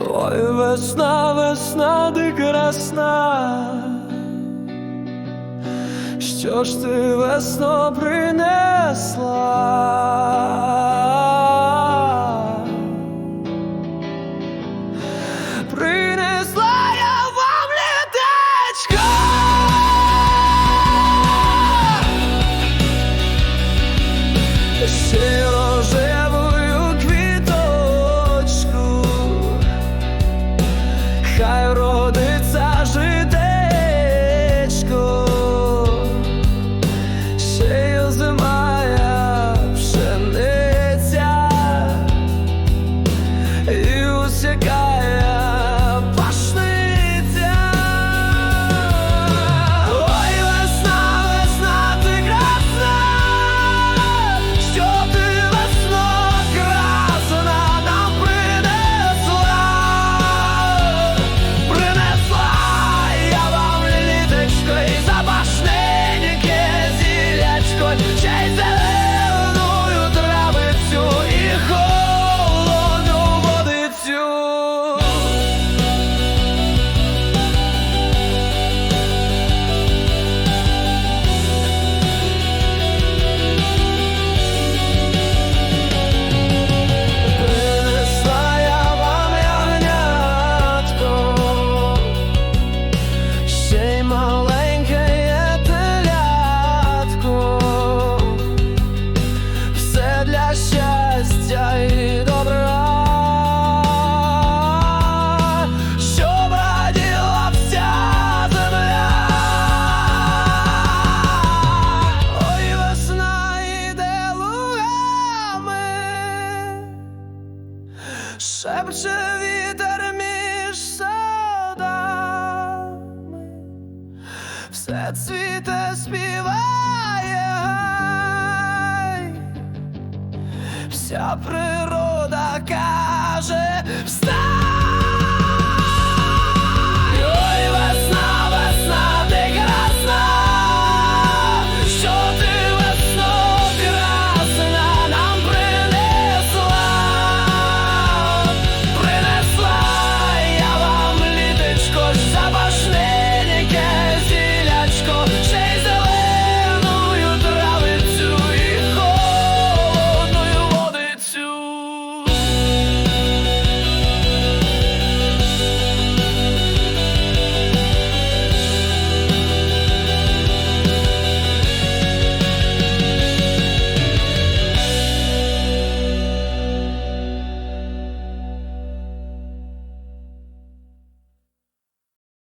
Ой, весна, весна, ти красна, що ж ти весно принесла, принесла я вам літечко. Ще шепче вітер між садами, все цвіте співає, вся природа каже встань!